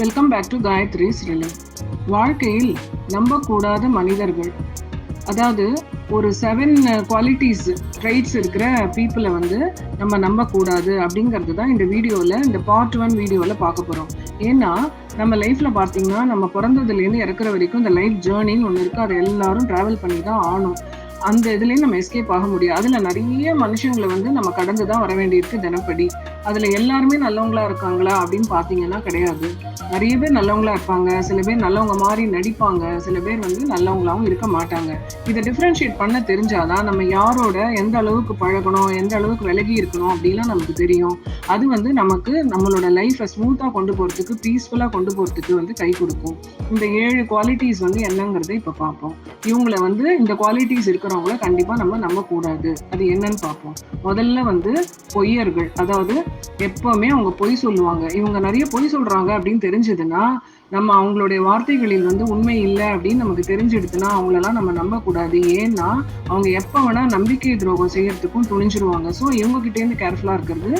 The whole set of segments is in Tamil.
வெல்கம் பேக் டு காயத்ரி ஸ்ரீலம் வாழ்க்கையில் நம்பக்கூடாத மனிதர்கள். அதாவது ஒரு செவன் குவாலிட்டிஸ் ட்ரைட்ஸ் இருக்கிற பீப்புளை வந்து நம்ம நம்பக்கூடாது அப்படிங்கிறது தான் இந்த வீடியோவில் இந்த பார்ட் ஒன் வீடியோவில் பார்க்க போகிறோம் ஏன்னா நம்ம லைஃப்பில் பார்த்தீங்கன்னா நம்ம பிறந்ததுலேருந்து இறக்குற வரைக்கும் இந்த லைஃப் ஜேர்னின்னு ஒன்று இருக்குது அதை எல்லாரும் ட்ராவல் பண்ணி தான் ஆகணும். அந்த இதுலேயும் நம்ம எஸ்கேப் ஆக முடியும் அதில் நிறைய மனுஷங்களை வந்து நம்ம கடந்து தான் வர வேண்டியிருக்கு தினப்படி. அதில் எல்லாருமே நல்லவங்களா இருக்காங்களா அப்படின்னு பார்த்தீங்கன்னா கிடையாது. நிறைய பேர் நல்லவங்களா இருப்பாங்க. சில பேர் நல்லவங்க மாதிரி நடிப்பாங்க. சில பேர் வந்து நல்லவங்களாவும் இருக்க மாட்டாங்க. இதை டிஃப்ரென்ஷியேட் பண்ண தெரிஞ்சாதான் நம்ம யாரோட எந்த அளவுக்கு பழகணும் எந்த அளவுக்கு விலகி இருக்கணும் அப்படின்லாம் நமக்கு தெரியும். அது வந்து நமக்கு நம்மளோட லைஃப்பை ஸ்மூத்தாக கொண்டு போகிறதுக்கு பீஸ்ஃபுல்லாக கொண்டு போகிறதுக்கு வந்து கை கொடுக்கும். இந்த ஏழு குவாலிட்டிஸ் வந்து என்னங்கிறத இப்போ பார்ப்போம். இவங்கள வந்து இந்த குவாலிட்டிஸ் இருக்கிறவங்கள கண்டிப்பாக நம்ம நம்பக்கூடாது. அது என்னன்னு பார்ப்போம். முதல்ல வந்து பொய்யர்கள். அதாவது எப்பவுமே அவங்க பொய் சொல்லுவாங்க. இவங்க நிறைய பொய் சொல்றாங்க அப்படின்னு தெரிஞ்சதுன்னா நம்ம அவங்களுடைய வார்த்தைகளில் வந்து உண்மை இல்லை அப்படின்னு நமக்கு தெரிஞ்சிடுதுன்னா அவங்களெல்லாம் நம்ம நம்பக்கூடாது. ஏன்னா அவங்க எப்போ வேணா நம்பிக்கை துரோகம் செய்யறதுக்கும் துணிஞ்சிருவாங்க. ஸோ இவங்க கிட்டேருந்து கேர்ஃபுல்லாக இருக்கிறது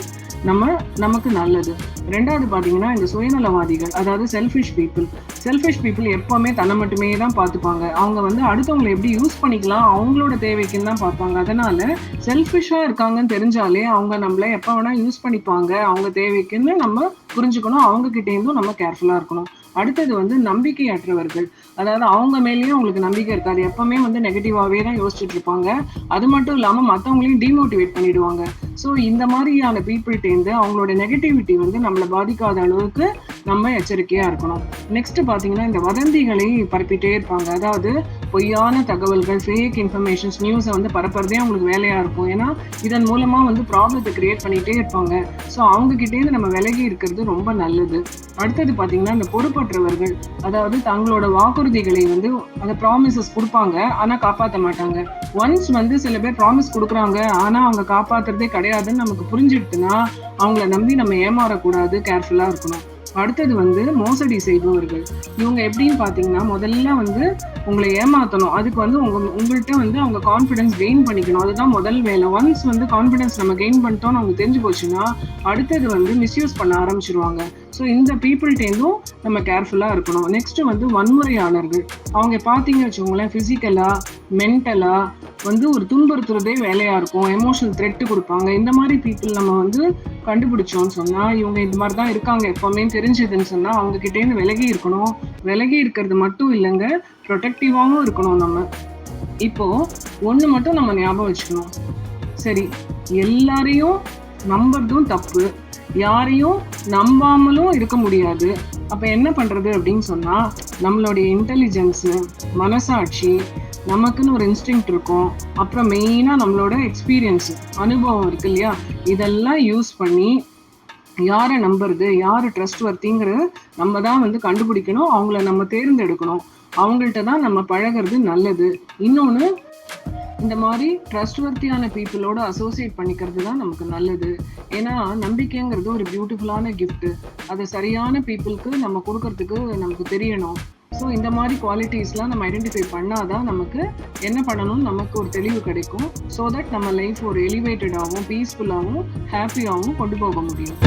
நம்ம நமக்கு நல்லது. ரெண்டாவது பார்த்தீங்கன்னா இந்த சுயநலவாதிகள் அதாவது செல்ஃபிஷ் பீப்புள் செல்ஃபிஷ் பீப்புள் எப்பவுமே தன்னை மட்டுமே தான் பார்த்துப்பாங்க அவங்க வந்து அடுத்தவங்களை எப்படி யூஸ் பண்ணிக்கலாம் அவங்களோட தேவைக்குன்னு தான் பார்ப்பாங்க அதனால செல்ஃபிஷாக இருக்காங்கன்னு தெரிஞ்சாலே அவங்க நம்மளை எப்போ வேணால் யூஸ் பண்ணிப்பாங்க. அவங்க தேவைக்குன்னு நம்ம புரிஞ்சுக்கணும். அவங்க கிட்டேருந்தும் நம்ம கேர்ஃபுல்லாக இருக்கணும். அடுத்தது வந்து நம்பிக்கையற்றவர்கள். அதாவது அவங்க மேலேயும் அவங்களுக்கு நம்பிக்கை இருக்காது எப்பவுமே வந்து நெகட்டிவாகவே தான் யோசிச்சுட்டு இருப்பாங்க. அது மட்டும் இல்லாமல் மற்றவங்களையும் டிமோட்டிவேட் பண்ணிடுவாங்க. ஸோ இந்த மாதிரியான பீப்புள்கிட்டேருந்து அவங்களோட நெகட்டிவிட்டி வந்து நம்மளை பாதிக்காத அளவுக்கு நம்ம எச்சரிக்கையாக இருக்கணும். நெக்ஸ்ட் பார்த்தீங்கன்னா இந்த வதந்திகளை பரப்பிட்டே இருப்பாங்க. அதாவது பொய்யான தகவல்கள் ஃபேக் இன்ஃபர்மேஷன்ஸ் நியூஸை வந்து பரப்புறதே அவங்களுக்கு வேலையாக இருக்கும். ஏன்னா இதன் மூலமாக வந்து ப்ராப்ளத்தை கிரியேட் பண்ணிகிட்டே இருப்பாங்க. ஸோ அவங்கக்கிட்டேருந்து நம்ம விலகி இருக்கிறது ரொம்ப நல்லது. அடுத்தது பார்த்திங்கன்னா இந்த பொறுப்பற்றவர்கள் அதாவது தங்களோட வாக்குறுதிகளை வந்து அந்த ப்ராமிசஸ் கொடுப்பாங்க ஆனால் காப்பாற்ற மாட்டாங்க. ஒன்ஸ் வந்து சில பேர் ப்ராமிஸ் கொடுக்குறாங்க ஆனால் அவங்க காப்பாத்துறதே கிடையாதுன்னு நமக்கு புரிஞ்சிடுதுன்னா அவங்கள நம்பி நம்ம ஏமாறக்கூடாது கேர்ஃபுல்லாக இருக்கணும். அடுத்தது வந்து மோசடி செய்பவர்கள். இவங்க எப்படின்னு பார்த்தீங்கன்னா முதல்ல வந்து உங்களை ஏமாத்தணும். அதுக்கு வந்து உங்க உங்கள்கிட்ட வந்து அவங்க கான்ஃபிடன்ஸ் கெயின் பண்ணிக்கணும். அதுதான் முதல் வேலை. ஒன்ஸ் வந்து கான்ஃபிடன்ஸ் நம்ம கெயின் பண்ணிட்டோம்னு அவங்க தெரிஞ்சு போச்சுன்னா அடுத்தது வந்து மிஸ்யூஸ் பண்ண ஆரம்பிச்சிருவாங்க. ஸோ இந்த பீப்புள்கிட்டேருந்தும் நம்ம கேர்ஃபுல்லாக இருக்கணும். நெக்ஸ்ட் வந்து வன்முறையாளர்கள். அவங்க பார்த்தீங்க வச்சுக்கோங்களேன் ஃபிசிக்கலாக மென்டலாக வந்து ஒரு துன்புறுத்துறதே வேலையாக இருக்கும். எமோஷனல் த்ரெட்டு கொடுப்பாங்க. இந்த மாதிரி பீப்புள் நம்ம வந்து கண்டுபிடிச்சோம்னு சொன்னால் இவங்க இந்த மாதிரி தான் இருக்காங்க. எப்போவுமே தெரிஞ்சதுன்னு சொன்னால் அவங்ககிட்டேருந்து விலகி இருக்கணும். விலகி இருக்கிறது மட்டும் இல்லைங்க ப்ரொடெக்டிவாகவும் இருக்கணும் நம்ம. இப்போ ஒன்று மட்டும் நம்ம ஞாபகம் வச்சுக்கணும். சரி எல்லாரையும் நம்புறதும் தப்பு. யாரையும் நம்பாமலும் இருக்க முடியாது. அப்ப என்ன பண்றது அப்படின்னு சொன்னா நம்மளுடைய இன்டெலிஜென்ஸு மனசாட்சி நமக்குன்னு ஒரு இன்ஸ்டிங் இருக்கும். அப்புறம் மெயினா நம்மளோட எக்ஸ்பீரியன்ஸ் அனுபவம் இருக்கு இல்லையா? இதெல்லாம் யூஸ் பண்ணி யாரை நம்புறது யார் ட்ரஸ்ட் வர்த்திங்கிறது நம்ம தான் வந்து கண்டுபிடிக்கணும். அவங்கள நம்ம தேர்ந்தெடுக்கணும். அவங்கள்ட்ட தான் நம்ம பழகிறது நல்லது. இன்னொன்று இந்த மாதிரி ட்ரஸ்ட்வர்த்தியான பீப்புளோட அசோசியேட் பண்ணிக்கிறது தான் நமக்கு நல்லது. ஏன்னா நம்பிக்கைங்கிறது ஒரு பியூட்டிஃபுல்லான கிஃப்ட்டு அதை சரியான பீப்புளுக்கு நம்ம கொடுக்கறதுக்கு நமக்கு தெரியணும். ஸோ இந்த மாதிரி குவாலிட்டிஸ்லாம் நம்ம ஐடென்டிஃபை பண்ணாதான் நமக்கு என்ன பண்ணணும்னு நமக்கு ஒரு தெளிவு கிடைக்கும். ஸோ தட் நம்ம லைஃப் ஒரு எலிவேட்டடாகவும் பீஸ்ஃபுல்லாகவும் ஹாப்பியாகவும் கொண்டு போக முடியும்.